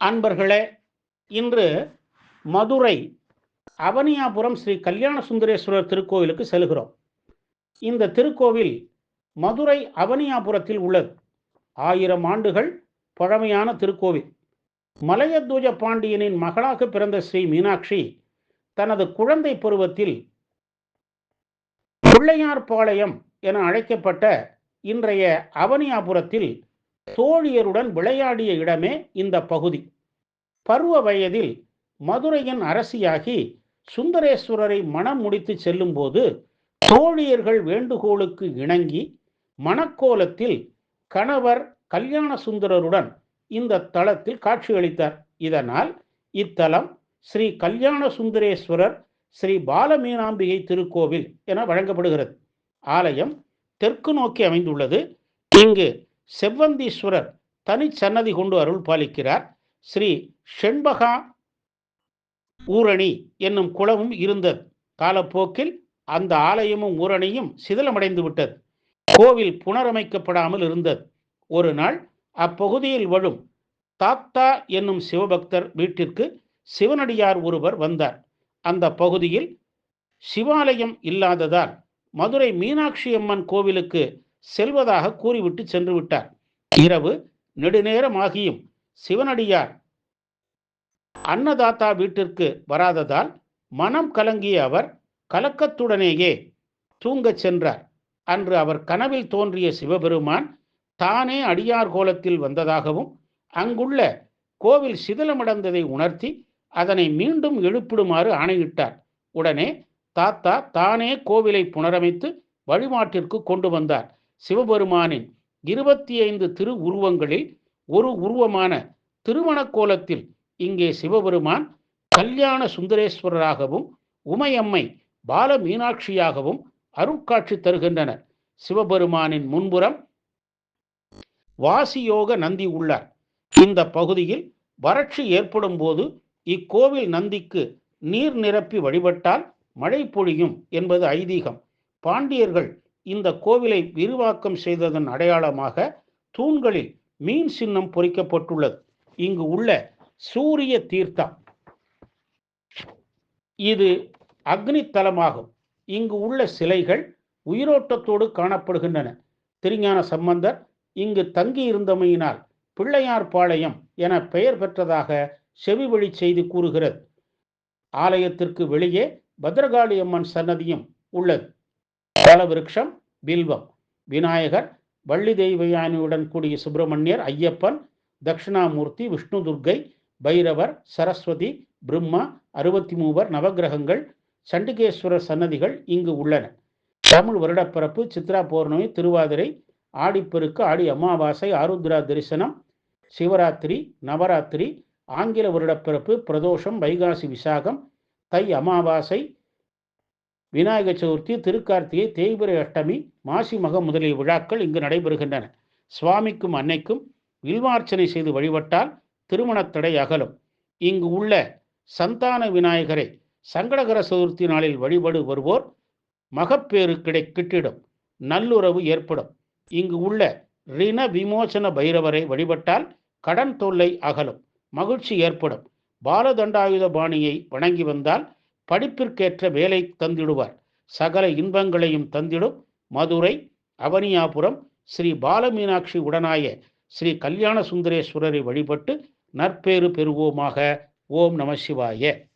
அன்பர்களே இன்று மதுரை அவனியாபுரம் ஸ்ரீ கல்யாண சுந்தரேஸ்வரர் திருக்கோவிலுக்கு செல்கிறோம். இந்த திருக்கோவில் மதுரை அவனியாபுரத்தில் உள்ளது. ஆயிரம் ஆண்டுகள் பழமையான திருக்கோவில். மலையத்வஜ பாண்டியனின் மகளாக பிறந்த ஸ்ரீ மீனாட்சி தனது குழந்தை பருவத்தில் பிள்ளையார்பாளையம் என அழைக்கப்பட்ட இன்றைய அவனியாபுரத்தில் தோழியருடன் விளையாடிய இடமே இந்த பகுதி. பருவ வயதில் மதுரையின் அரசியாகி சுந்தரேஸ்வரரை மனம் முடித்து செல்லும்போது தோழியர்கள் வேண்டுகோளுக்கு இணங்கி மணக்கோலத்தில் கணவர் கல்யாண சுந்தரருடன் இந்த தளத்தில் காட்சியளித்தார் இதனால் இத்தலம் ஸ்ரீ கல்யாண சுந்தரேஸ்வரர் ஸ்ரீ பாலமீனாம்பிகை திருக்கோவில் என வழங்கப்படுகிறது. ஆலயம் தெற்கு நோக்கி அமைந்துள்ளது. இங்கு செவ்வந்தீஸ்வரர் தனிச்சன்னதி கொண்டு அருள் பாலிக்கிறார். ஸ்ரீ ஷெண்பகா ஊரணி என்னும் குளமும் இருந்தது. காலப்போக்கில் அந்த ஆலயமும் ஊரணியும் சிதிலமடைந்து விட்டது. கோவில் புனரமைக்கப்படாமல் இருந்தது. ஒரு நாள் அப்பகுதியில் வழும் தாத்தா என்னும் சிவபக்தர் வீட்டிற்கு சிவனடியார் ஒருவர் வந்தார். அந்த பகுதியில் சிவாலயம் இல்லாததால் மதுரை மீனாட்சி அம்மன் கோவிலுக்கு செல்வதாக கூறிவிட்டு சென்று விட்டார். இரவு நெடுநேரமாகியும் சிவனடியார் அன்னதாத்தா வீட்டிற்கு வராததால் மனம் கலங்கிய அவர் கலக்கத்துடனேயே தூங்கச் சென்றார். அன்று அவர் கனவில் தோன்றிய சிவபெருமான் தானே அடியார் கோலத்தில் வந்ததாகவும் அங்குள்ள கோவில் சிதிலமடைந்ததை உணர்த்தி அதனை மீண்டும் எழுப்பிடுமாறு ஆணையிட்டார். உடனே தாத்தா தானே கோவிலை புனரமைத்து வழிபாட்டிற்கு கொண்டு வந்தார். சிவபெருமானின் இருபத்தி ஐந்து திரு உருவங்களில் ஒரு உருவமான திருமண கோலத்தில் இங்கே சிவபெருமான் கல்யாண சுந்தரேஸ்வரராகவும் உமையம்மை பால மீனாட்சியாகவும் அருட்காட்சி தருகின்றனர். சிவபெருமானின் முன்புறம் வாசியோக நந்தி உள்ளார். இந்த பகுதியில் வறட்சி ஏற்படும் போது இக்கோவில் நந்திக்கு நீர் நிரப்பி வழிபட்டால் மழை பொழியும் என்பது ஐதீகம். பாண்டியர்கள் இந்த கோவிலை விரிவாக்கம் செய்ததன் அடையாளமாக தூண்களில் மீன் சின்னம் பொறிக்கப்பட்டுள்ளது. இங்கு உள்ள சூரிய தீர்த்தம். இது அக்னி தலமாகும் இங்கு உள்ள சிலைகள் உயிரோட்டத்தோடு காணப்படுகின்றன. திருஞான சம்பந்தர் இங்கு தங்கியிருந்தமையினால் பிள்ளையார் பாளையம் என பெயர் பெற்றதாக செவிவழி செய்தி கூறுகிறது. ஆலயத்திற்கு வெளியே பத்ரகாளி அம்மன் சன்னதியும் உள்ளது. தலவிருட்சம் பில்வம் விநாயகர் வள்ளி தெய்வயானியுடன் கூடிய சுப்பிரமணியர் ஐயப்பன் தட்சிணாமூர்த்தி விஷ்ணு துர்க்கை பைரவர் சரஸ்வதி பிரம்மா அறுபத்தி மூவர் நவகிரகங்கள் சண்டிகேஸ்வரர் சன்னதிகள் இங்கு உள்ளன. தமிழ் வருடப்பிறப்பு சித்ரா பௌர்ணமி திருவாதிரை ஆடிப்பெருக்கு ஆடி அமாவாசை ஆருத்ரா தரிசனம் சிவராத்திரி நவராத்திரி ஆங்கில வருடப்பிறப்பு பிரதோஷம் வைகாசி விசாகம் தை அமாவாசை விநாயக சதுர்த்தி திருக்கார்த்திகை தேய்பிரை அஷ்டமி மாசி மகம் முதலிய விழாக்கள் இங்கு நடைபெறுகின்றன. சுவாமிக்கும் அன்னைக்கும் வில்வார்ச்சனை செய்து வழிபட்டால் திருமணத் தடை அகலும். இங்கு உள்ள சந்தான விநாயகரை சங்கடகர சதுர்த்தி நாளில் வழிபடு வருவோர் மகப்பேறு கிடை கிட்டிடும். நல்லுறவு ஏற்படும். இங்கு உள்ள ரிண விமோசன பைரவரை வழிபட்டால் கடன் தொல்லை அகலும். மகிழ்ச்சி ஏற்படும். பாலதண்டாயுத பாணியை வணங்கி வந்தால் படிப்பிற்கேற்ற வேலை தந்திடுவார். சகல இன்பங்களையும் தந்திடும் மதுரை அவனியாபுரம் ஸ்ரீ பாலமீனாட்சி உடனாய ஸ்ரீ கல்யாண சுந்தரேஸ்வரரை வழிபட்டு நற்பேறு பெறுவோமாக. ஓம் நம சிவாய.